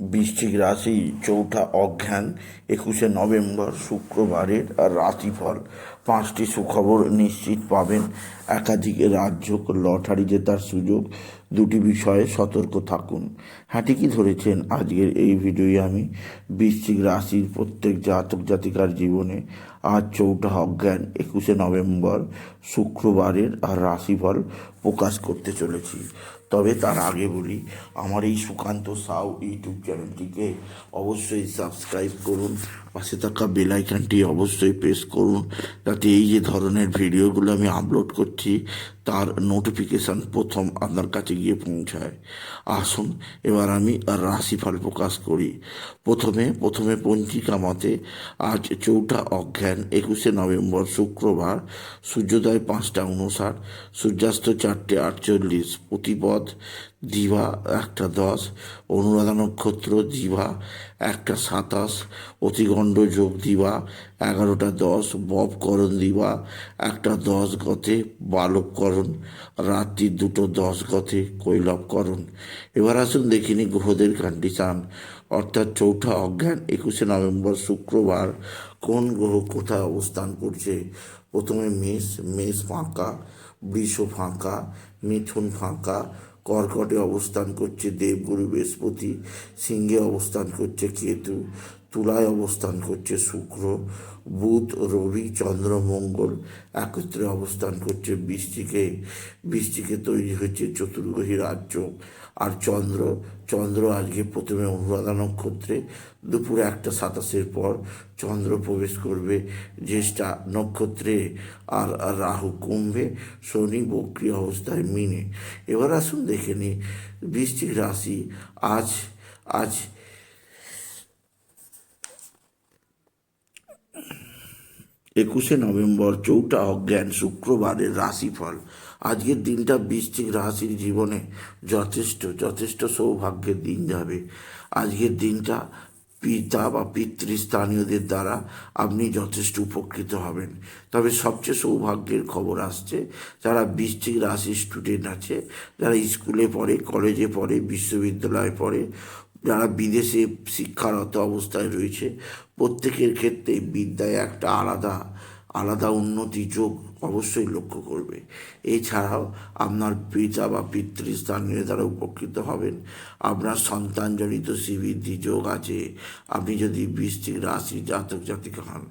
বৃশ্চিক রাশি চৌঠা অজ্ঞান একুশে নভেম্বর শুক্রবারের রাশিফল। পাঁচটি সুখবর নিশ্চিত পাবেন। একাধিক রাজ্য লটারি জেতার সুযোগ, দুটি বিষয়ে সতর্ক থাকুন। হ্যাঁ ঠিকই ধরেছেন, আজকের এই ভিডিওয়ে আমি। বৃশ্চিক রাশির প্রত্যেক জাতক জাতিকার জীবনে আজ চৌঠা অজ্ঞান একুশে নভেম্বর শুক্রবারের রাশিফল প্রকাশ করতে চলেছি। তবে তার আগে বলি আমার এই সুকান্ত সাউ ইউটিউব চ্যানেলটিকে অবশ্যই সাবস্ক্রাইব করুন। পাশে থাকা বেল আইকনটি অবশ্যই প্রেস করুন। যাতে এই যে ধরনের ভিডিওগুলো আমি আপলোড করছি, তার নোটিফিকেশান প্রথম আপনার কাছে গিয়ে পৌঁছায়। আসুন, এবার আমি রাশিফল প্রকাশ করি। প্রথমে প্রথমে পঞ্জিকা মতে আজ চৌঠা অজ্ঞান, একুশে নভেম্বর শুক্রবার, সূর্যোদয় পাঁচটা উনষাট সূর্যাস্ত চারটে আটচল্লিশ, প্রতিপদ, দিভা একটা দশ অনুরাধা নক্ষত্র দিবা একটা সাতাশ অতিগণ্ড যোগ দিবা, এগারোটা দশ ববকরণ দিবা, একটা দশ গতে বালবকরণ রাত্রি দুটো দশ গতে কৈলবকরণ এবার আসুন দেখিনি গ্রহদের কন্ডিশান অর্থাৎ চৌঠা অজ্ঞান, একুশে নভেম্বর, শুক্রবার কোন গ্রহ কোথায় অবস্থান করছে? প্রথমে মেষ মেষ ফাঁকা, বৃষ ফাঁকা, মিথুন ফাঁকা কর্কটে অবস্থান করছে দেবগুরু বৃহস্পতি সিংহে অবস্থান করছে কেতু। তুলায় অবস্থান করছে শুক্র, বুধ, রবি, চন্দ্র, মঙ্গল। একত্রে অবস্থান করছে বৃষ্টিকে। বৃষ্টিকে তৈরি হচ্ছে চতুর্গ্রহী রাজ্য। আর চন্দ্র চন্দ্র আজকে প্রথমে অনুরাধা নক্ষত্রে দুপুর একটা সাতাশের পর চন্দ্র প্রবেশ করবে জ্যেষ্ঠা নক্ষত্রে আর রাহু কুম্ভে, শনি বক্রি অবস্থায় মিনে। এবার আসুন দেখে নিই বৃষ্টিক রাশি আজ আজ একুশে নভেম্বর, চৌঠা অজ্ঞান শুক্রবারের রাশিফল। আজকের দিনটা বৃশ্চিক রাশির জীবনে যথেষ্ট যথেষ্ট সৌভাগ্যের দিন যাবে। আজকের দিনটা পিতা বা পিতৃস্থানীয়দের দ্বারা আপনি যথেষ্ট উপকৃত হবেন। তবে সবচেয়ে সৌভাগ্যের খবর আসছে, যারা বৃশ্চিক রাশির স্টুডেন্ট আছে, যারা স্কুলে পড়ে কলেজে পড়ে, বিশ্ববিদ্যালয়ে পড়ে যারা বিদেশে শিক্ষারত অবস্থায় রয়েছে প্রত্যেকের ক্ষেত্রে বিদ্যায় একটা আলাদা আলাদা উন্নতি যোগ অবশ্যই লক্ষ্য করবে। এছাড়াও আপনার পিতা বা পিতৃস্থানীয় দ্বারা উপকৃত হবেন, আপনার সন্তানজনিত শ্রীবৃদ্ধি যোগ আছে। আপনি যদি বৃষ্টিক রাশি জাতক জাতিকা হন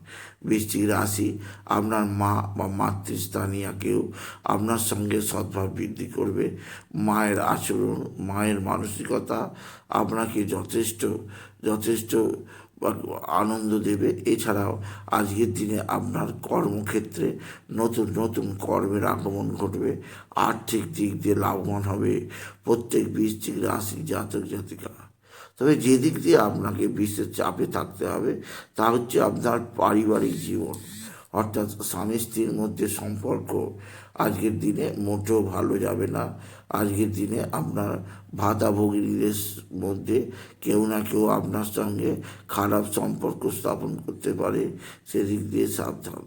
বৃষ্টিক রাশি আপনার মা বা মাতৃস্থানীয়াকেও আপনার সঙ্গে সদ্ভাব বৃদ্ধি করবে। মায়ের আচরণ, মায়ের মানসিকতা আপনাকে যথেষ্ট যথেষ্ট আনন্দ দেবে। এছাড়াও আজকের দিনে আপনার কর্মক্ষেত্রে নতুন নতুন কর্মের আগমন ঘটবে। আর্থিক দিক দিয়ে লাভবান হবে প্রত্যেক বৃষ্টিক রাশি জাতক, জাতিকা। তবে যে দিক দিয়ে আপনাকে বিশ্বের চাপে থাকতে হবে, তা হচ্ছে আপনার পারিবারিক জীবন। অর্থাৎ স্বামী স্ত্রীর মধ্যে সম্পর্ক আজকের দিনে মোটেও ভালো যাবে না। আজকের দিনে আপনার ভাতা ভগিনীদের মধ্যে কেউ না কেউ আপনার সঙ্গে খারাপ সম্পর্ক স্থাপন করতে পারে, সেদিক দিয়ে সাবধান।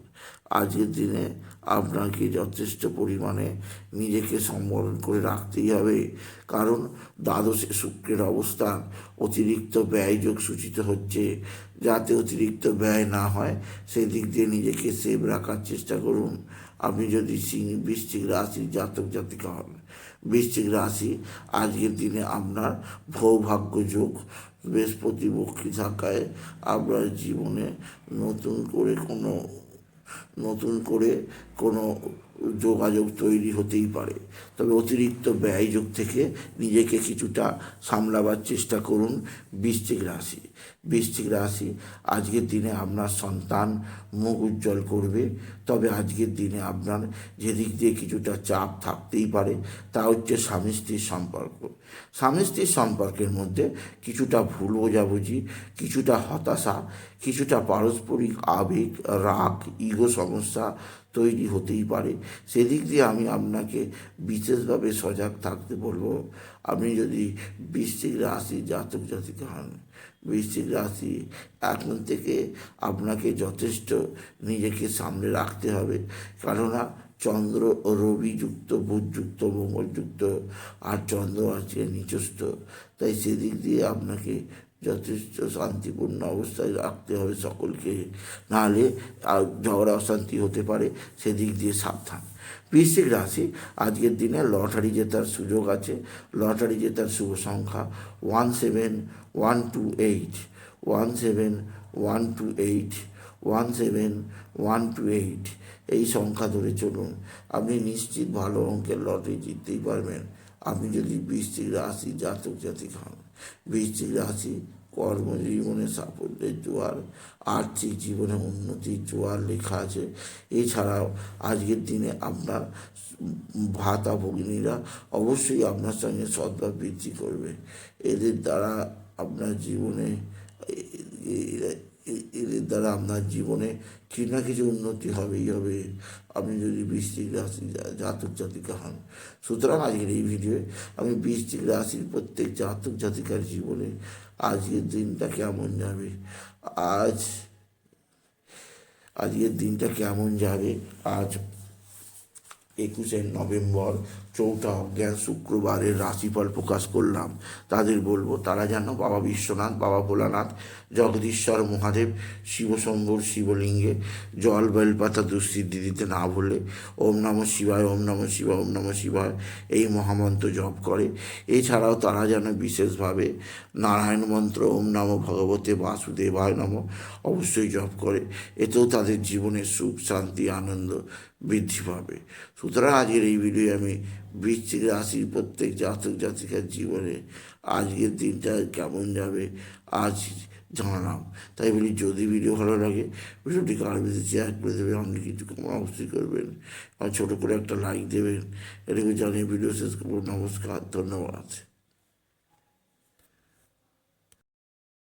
আজকের দিনে আপনাকে যথেষ্ট পরিমাণে নিজেকে সম্বরণ করে রাখতেই হবে। কারণ দ্বাদশে শুক্রের অবস্থান অতিরিক্ত ব্যয়যোগ সূচিত হচ্ছে। যাতে অতিরিক্ত ব্যয় না হয় সেই দিক দিয়ে নিজেকে সেভ রাখার চেষ্টা করুন। আপনি যদি সিং, বৃশ্চিক রাশির জাতক জাতিকা হন, বৃশ্চিক রাশি আজকের দিনে আপনার ভৌভাগ্য যোগ বৃহস্পতি বক্ষী থাকায় আপনার জীবনে নতুন করে কোনো নতুন করে কোনো যোগাযোগ তৈরি হতেই পারে। তবে অতিরিক্ত ব্যয়যোগ থেকে নিজেকে কিছুটা সামলাবার চেষ্টা করুন বৃশ্চিক রাশি। বৃশ্চিক রাশি। আজকের দিনে আপনার সন্তান মুখ উজ্জ্বল করবে। তবে আজকের দিনে আপনার যেদিক দিয়ে কিছুটা চাপ থাকতেই পারে, তা হচ্ছে স্বামী স্ত্রীর সম্পর্ক। স্বামী স্ত্রীর সম্পর্কের মধ্যে কিছুটা ভুল বোঝাবুঝি, কিছুটা হতাশা, কিছুটা পারস্পরিক আবেগ, রাগ, ইগো সমস্যা তৈরি হতেই পারে। সেদিক দিয়ে আমি আপনাকে বিশেষভাবে সজাগ থাকতে বলব। আপনি যদি বৃশ্চিক রাশি জাতক জাতিকা হন বৃশ্চিক রাশি এখন থেকে আপনাকে যথেষ্ট নিজেকে সামনে রাখতে হবে। কেননা চন্দ্র ও রবি যুক্ত বুধযুক্ত মঙ্গলযুক্ত আর চন্দ্র আছে নিচস্থ। তাই সেদিক দিয়ে আপনাকে যথেষ্ট শান্তিপূর্ণ অবস্থায় রাখতে হবে সকলকে। নাহলে আর ঝগড়া অশান্তি হতে পারে, সেদিক দিয়ে সাবধান। বৃশ্চিক রাশি, আজকের দিনে লটারি জেতার সুযোগ আছে। লটারি জেতার শুভ সংখ্যা one seven one two eight, one seven one two eight, one seven one two eight. এই সংখ্যা ধরে চলুন। আপনি নিশ্চিত ভালো অঙ্কের লটারি জিততেই পারবেন। আপনি যদি বৃশ্চিক রাশি জাতক জাতিক হন বৃশ্চিক রাশি কর্মজীবনে সাফল্যের জোয়ার, আর্থিক জীবনে উন্নতির জোয়ার লেখা আছে। এছাড়াও আজকের দিনে আপনার ভাতা ভগিনীরা অবশ্যই আপনার সঙ্গে সদ্ভাব বৃদ্ধি করবে। এদের দ্বারা আপনার জীবনে এদের দ্বারা আপনার জীবনে কিছু না কিছু উন্নতি হবেই হবে। আপনি যদি বৃষ্টিক রাশি জাতক জাতিকা হন। সুতরাং আজকের এই ভিডিওয়ে আমি বৃষ্টিক রাশির প্রত্যেক জাতক জাতিকার জীবনে আজকের দিনটা কেমন যাবে, আজ, আজকের দিনটা কেমন যাবে, আজ একুশে নভেম্বর, চৌঠা অজ্ঞান শুক্রবারের রাশিফল প্রকাশ করলাম। তাদের বলব, তারা যেন বাবা বিশ্বনাথ, বাবা ভোলানাথ, জগদীশ্বর মহাদেব, শিবশম্ভুর শিবলিঙ্গে, জল বেলপাতা দুঃসিদ্ধি দিতে না ভুলে, ওম নম শিবায়, ওম নম শিবায়, ওম নম শিবায় এই মহামন্ত্র জপ করে। এছাড়াও তারা যেন বিশেষভাবে নারায়ণ মন্ত্র, ওম নম ভগবতে বাসুদেবায় নম অবশ্যই জপ করে। এতেও তাদের জীবনে সুখ, শান্তি, আনন্দ বৃদ্ধি পাবে। সুতরাং আজকের এই ভিডিও আমি বৃশ্চিক রাশির প্রত্যেক জাতক জাতিকার জীবনে আজকের দিনটা কেমন যাবে আজ জানালাম। তাই বলি, যদি ভিডিও ভালো লাগে ভিডিওটি কার বেশি শেয়ার করে দেবেন অনেক কিছু অবশ্যই করবেন। আর ছোটো করে একটা লাইক দেবেন। এটাকে জানিয়ে ভিডিও শেষ করব। নমস্কার, ধন্যবাদ।